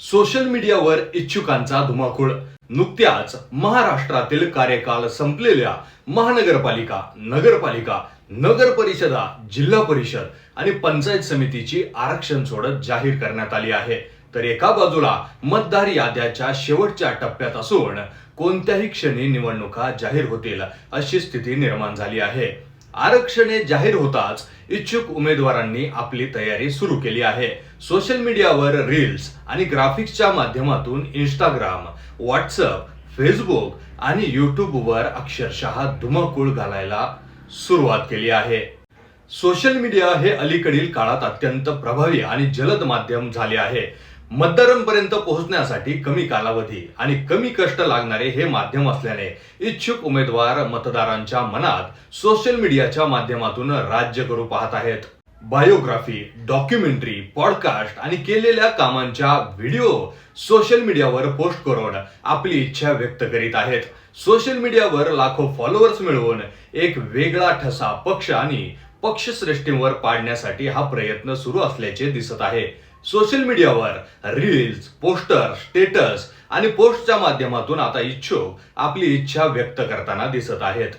Social मीडियावर इच्छुकांचा धुमाकूळ. नुकत्याच महाराष्ट्रातील कार्यकाल संपलेल्या महानगरपालिका नगरपालिका नगर परिषदा जिल्हा परिषद आणि पंचायत समितीची आरक्षण सोडत जाहीर करण्यात आली आहे. तर एका बाजूला मतदार याद्याच्या शेवटच्या टप्प्यात असून कोणत्याही क्षणी निवडणुका जाहीर होतील अशी स्थिती निर्माण झाली आहे. आरक्षणे जाहीर होताच इच्छुक उमेदवारांनी आपली तयारी सुरू केली आहे. सोशल मीडियावर रील्स आणि ग्राफिक्सच्या माध्यमातून इंस्टाग्राम व्हॉट्सअप फेसबुक आणि युट्यूबवर अक्षरशः धुमाकूळ घालायला सुरुवात केली आहे. सोशल मीडिया हे अलीकडील काळात अत्यंत प्रभावी आणि जलद माध्यम झाले आहे. मतदारांपर्यंत पोहोचण्यासाठी कमी कालावधी आणि कमी कष्ट लागणारे हे माध्यम असल्याने इच्छुक उमेदवार मतदारांच्या मनात सोशल मीडियाच्या माध्यमातून राज्य करू पाहत आहेत. बायोग्राफी डॉक्युमेंटरी पॉडकास्ट आणि केलेल्या कामांच्या व्हिडिओ सोशल मीडियावर पोस्ट करून आपली इच्छा व्यक्त करीत आहेत. सोशल मीडियावर लाखो फॉलोअर्स मिळवून एक वेगळा ठसा पक्ष आणि पक्षश्रेष्ठींवर पाडण्यासाठी हा प्रयत्न सुरू असल्याचे दिसत आहे. सोशल मीडियावर रील्स पोस्टर स्टेटस आणि पोस्टच्या माध्यमातून आता इच्छुक आपली इच्छा व्यक्त करताना दिसत आहेत.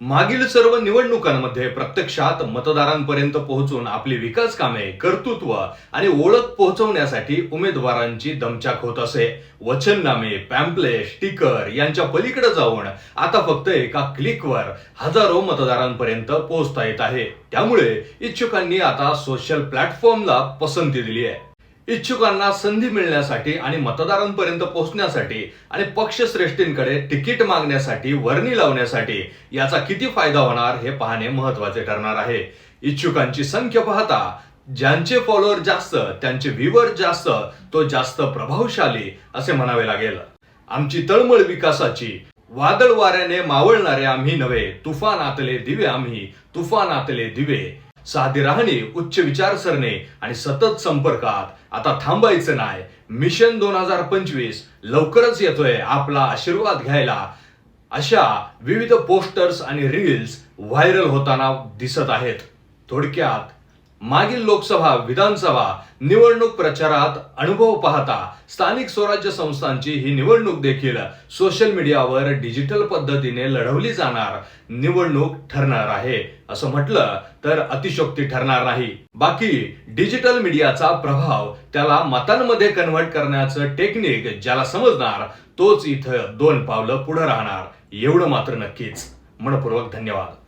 मागील सर्व निवडणुकांमध्ये प्रत्यक्षात मतदारांपर्यंत पोहोचून आपली विकास कामे कर्तृत्व आणि ओळख पोहोचवण्यासाठी उमेदवारांची दमचाक होत असे. वचननामे पॅम्पलेट स्टिकर यांच्या पलीकडे जाऊन आता फक्त एका क्लिकवर हजारो मतदारांपर्यंत पोहोचता येत आहे. त्यामुळे इच्छुकांनी आता सोशल प्लॅटफॉर्मला पसंती दिली आहे. इच्छुकांना संधी मिळण्यासाठी आणि मतदारांपर्यंत पोहोचण्यासाठी आणि पक्षश्रेष्ठींकडे तिकीट मागण्यासाठी वर्णी लावण्यासाठी याचा किती फायदा होणार हे पाहणे महत्त्वाचे ठरणार आहे. इच्छुकांची संख्या पाहता ज्यांचे फॉलोअर जास्त त्यांचे व्ह्युअर जास्त तो जास्त प्रभावशाली असे म्हणावे लागेल. आमची तळमळ विकासाची वादळ वाऱ्याने मावळणारे आम्ही नव्हे तुफानातले दिवे आम्ही तुफानातले दिवे. साधी राहणी उच्च विचारसरणे आणि सतत संपर्कात. आता थांबायचं नाही. मिशन दोन हजार पंचवीस लवकरच येतोय आपला आशीर्वाद घ्यायला. अशा विविध पोस्टर्स आणि रील्स व्हायरल होताना दिसत आहेत. थोडक्यात मागील लोकसभा विधानसभा निवडणूक प्रचारात अनुभव पाहता स्थानिक स्वराज्य संस्थांची ही निवडणूक देखील सोशल मीडियावर डिजिटल पद्धतीने लढवली जाणार निवडणूक ठरणार आहे. असं म्हटलं तर अतिशोक्ती ठरणार नाही. बाकी डिजिटल मीडियाचा प्रभाव त्याला मतांमध्ये कन्व्हर्ट करण्याचं टेक्निक ज्याला समजणार तोच इथं दोन पावलं पुढे राहणार. एवढं मात्र नक्कीच. मनपूर्वक धन्यवाद.